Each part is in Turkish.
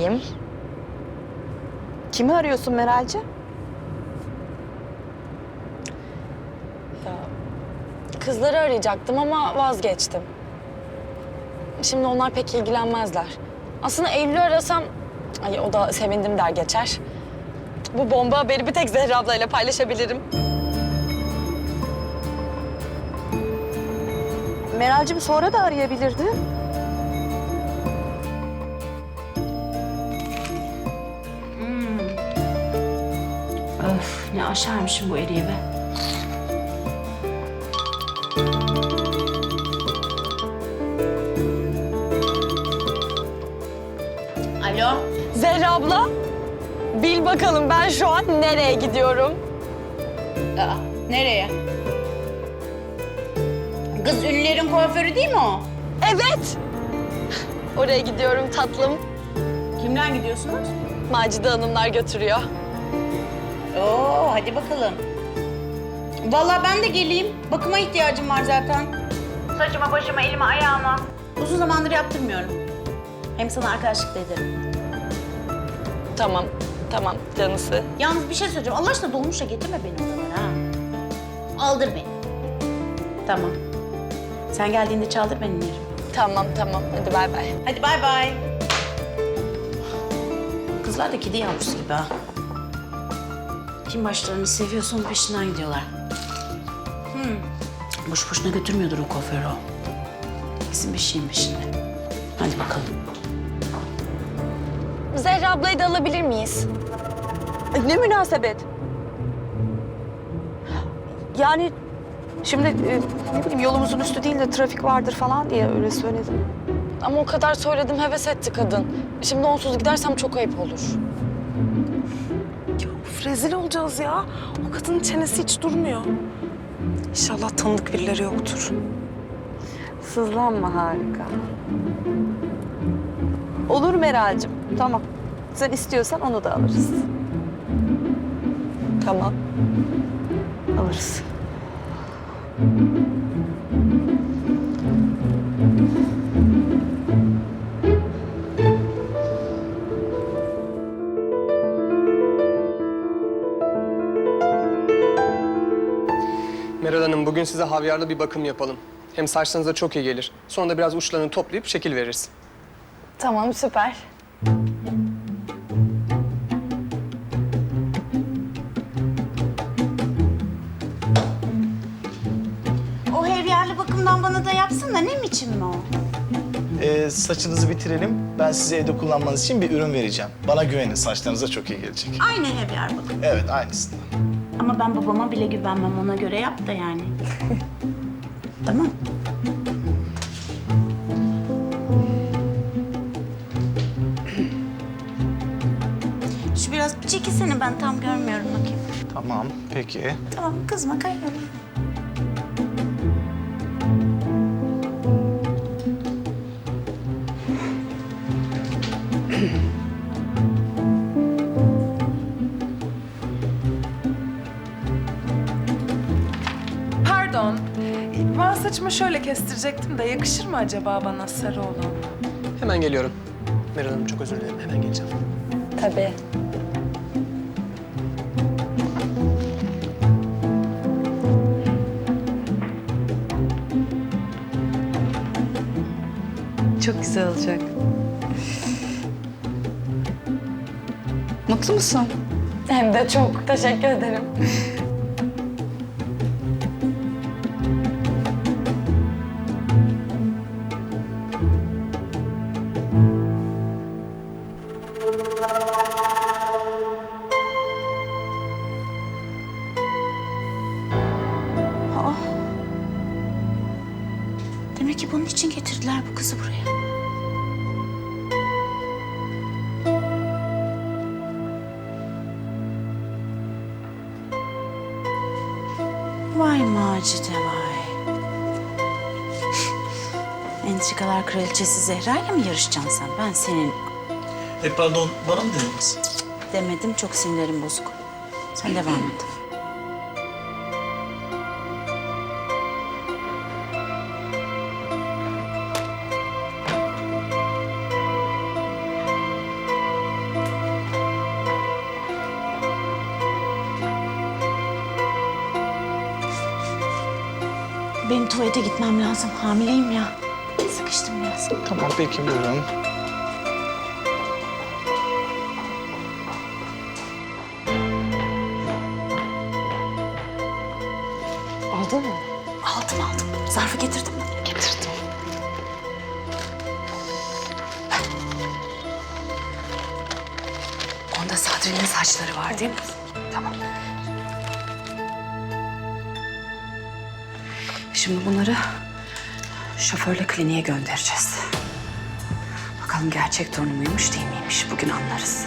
arayayım. Kimi arıyorsun Meralci? Kızları arayacaktım ama vazgeçtim. Şimdi onlar pek ilgilenmezler. Aslında Eylül'ü arasam... Ay o da sevindim der geçer. Bu bomba haberi bir tek Zehra ablayla paylaşabilirim. Meralcim sonra da arayabilirdi. Öf ne aşarmışım bu eriği be. Alo. Zehra abla, bil bakalım ben şu an nereye gidiyorum? Aa, nereye? Kız ünlülerin kuaförü değil mi o? Evet. Oraya gidiyorum tatlım. Kimden gidiyorsunuz? Macide Hanımlar götürüyor. Oo hadi bakalım. Vallahi ben de geleyim. Bakıma ihtiyacım var zaten. Saçıma, başıma, elime, ayağıma. Uzun zamandır yaptırmıyorum. Hem sana arkadaşlık da ederim. Tamam, tamam canısı. Yalnız bir şey söyleyeceğim. Allah aşkına dolmuşa getirme beni oralara ha. Aldır beni. Tamam. Sen geldiğinde çaldır ben inerim. Tamam, tamam. Hadi bay bay. Hadi bay bay. Kızlar da kedi yavrusu gibi ha. Kim başlarını seviyorsa onun peşinden gidiyorlar. Hmm. Boş boşuna götürmüyordur o kuaförü o. Kesin bir şeyin peşinde. Hadi bakalım. Zehra ablayı da alabilir miyiz? Ay, Ne münasebet. Yani şimdi e, ne bileyim yolumuzun üstü değil de trafik vardır falan diye öyle söyledim. Ama o kadar söyledim heves etti kadın. Şimdi onsuz gidersem çok ayıp olur. Rezil olacağız ya. O kadının çenesi hiç durmuyor. İnşallah tanıdık birileri yoktur. Sızlanma harika. Olur Meralcim. Tamam. Sen istiyorsan onu da alırız. Tamam. Meral Hanım bugün size havyarlı bir bakım yapalım. Hem saçlarınıza çok iyi gelir. Sonra da biraz uçlarını toplayıp şekil veririz. Tamam, süper. O hevyarlı bakımdan bana da yapsın da ne biçim mi o? Ee, saçınızı bitirelim. Ben size evde kullanmanız için bir ürün vereceğim. Bana güvenin, saçlarınıza çok iyi gelecek. Aynı hevyar bakım. Evet, aynısından. Ama ben babama bile güvenmem ona göre yap da yani. tamam. Şu biraz bir çekilsene ben tam görmüyorum bakayım. Tamam, peki. Tamam kızma kaybolma. Kestirecektim de yakışır mı acaba bana sarı olan? Hemen geliyorum. Meral Hanım çok özür dilerim. Hemen geleceğim. Tabii. Çok güzel olacak. Mutlu musun? Hem de çok. Teşekkür ederim. Aa. Demek ki bunun için getirdiler bu kızı buraya. Vay Macide vay. Entrikalar kraliçesi Zehra ile mi yarışacaksın sen? Ben senin E pardon, bana mı dediniz? demedim çok sinirlerim bozuk. Sen devam et. Benim tuvalete gitmem lazım. Hamileyim ya. Sıkıştım biraz. Tamam peki buyurun. Aldın mı? Aldım aldım. Zarfı getirdim mi? Getirdim. Onda Sadri'nin saçları var değil mi? Şimdi bunları şoförle kliniğe göndereceğiz. Bakalım gerçek torunu muymuş değil miymiş bugün anlarız.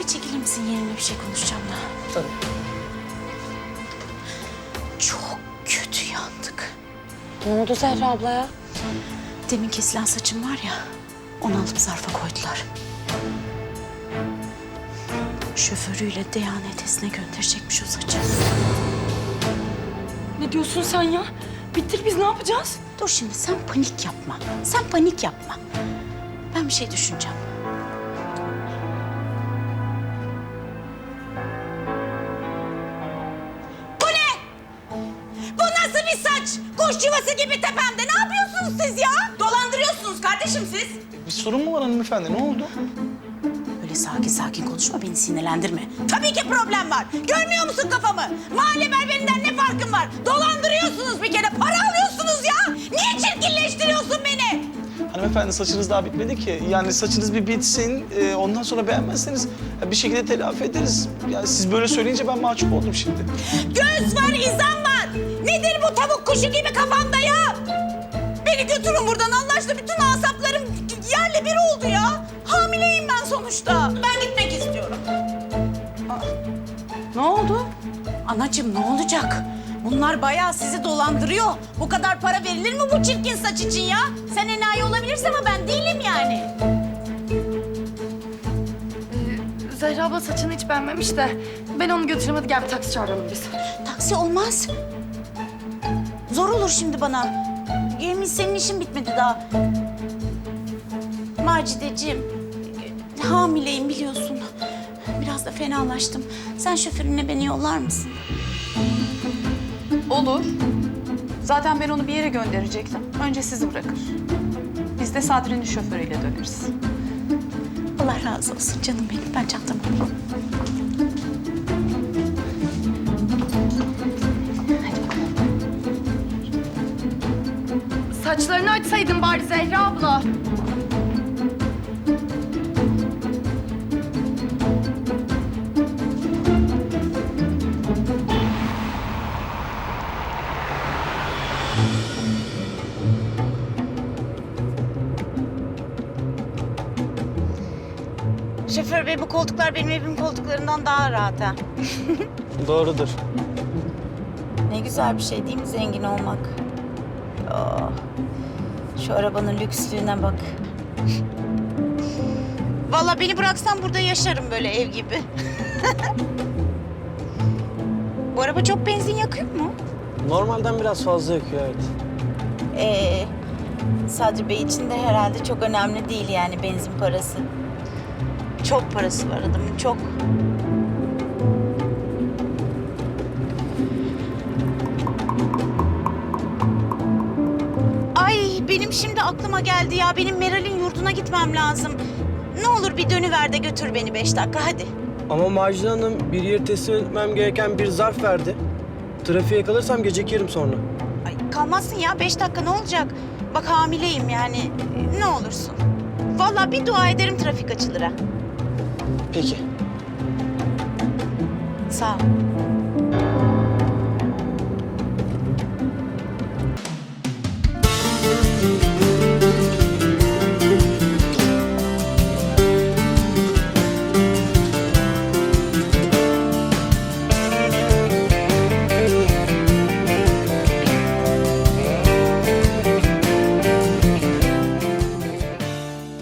Bir çekilir misin yerine bir şey konuşacağım da. Tabii. Ne oldu Zehra abla ya? Demin kesilen saçım var ya, onu alıp zarfa koydular. Şoförüyle DNT'sine gönderecekmiş o saçı. Ne diyorsun sen ya? Bittik biz ne yapacağız? Dur şimdi sen panik yapma. Sen panik yapma. Ben bir şey düşüneceğim. Bir saç? Kuş yuvası gibi tepemde. Ne yapıyorsunuz siz ya? Dolandırıyorsunuz kardeşim siz. Bir sorun mu var hanımefendi? Ne oldu? Öyle sakin sakin konuşma beni sinirlendirme. Tabii ki problem var. Görmüyor musun kafamı? Mahalle berberinden ne farkım var? Dolandırıyorsunuz bir kere. Para alıyorsunuz ya. Niye çirkinleştiriyorsun beni? Hanımefendi saçınız daha bitmedi ki. Yani saçınız bir bitsin, e, ondan sonra beğenmezseniz e, bir şekilde telafi ederiz. Yani siz böyle söyleyince ben mahcup oldum şimdi. Göz var, izan var. Nedir bu tavuk kuşu gibi kafamda ya? Beni götürün buradan Allah aşkına. Bütün asaplarım yerle bir oldu ya. Hamileyim ben sonuçta. Ben gitmek istiyorum. Ne oldu? Anacığım ne olacak? Bunlar bayağı sizi dolandırıyor. Bu kadar para verilir mi bu çirkin saç için ya? Sen enayi olabilirsin ama ben değilim yani. Zehra abla saçını hiç beğenmemiş de ben onu götüreyim hadi gel bir taksi çağıralım biz. Taksi olmaz. Olur şimdi bana. Yemin senin işin bitmedi daha. Macideciğim, hamileyim biliyorsun. Biraz da fenalaştım. Sen şoförüne beni yollar mısın? Olur. Zaten ben onu bir yere gönderecektim. Önce sizi bırakır. Biz de Sadri'nin şoförüyle döneriz. Allah razı olsun canım benim. Ben çantamı alayım. Saçlarını açsaydın bari Zehra abla. Şoför bey bu koltuklar benim evim koltuklarından daha rahat ha. Doğrudur. Ne güzel bir şey değil mi zengin olmak? Oh, şu arabanın lükslüğüne bak. Vallahi beni bıraksan burada yaşarım böyle ev gibi. Bu araba çok benzin yakıyor mu? Normalden biraz fazla yakıyor evet. Ee, Sadri Bey için de herhalde çok önemli değil yani benzin parası. Çok parası var adamın, çok. Benim şimdi aklıma geldi ya. Benim Meral'in yurduna gitmem lazım. Ne olur bir dönüver de götür beni beş dakika hadi. Ama Macide Hanım bir yere teslim etmem gereken bir zarf verdi. Trafiğe kalırsam gecekirim sonra. Ay, kalmazsın ya beş dakika ne olacak? Bak hamileyim yani ne olursun. Vallahi bir dua ederim trafik açılır ha. Peki. Sağ ol.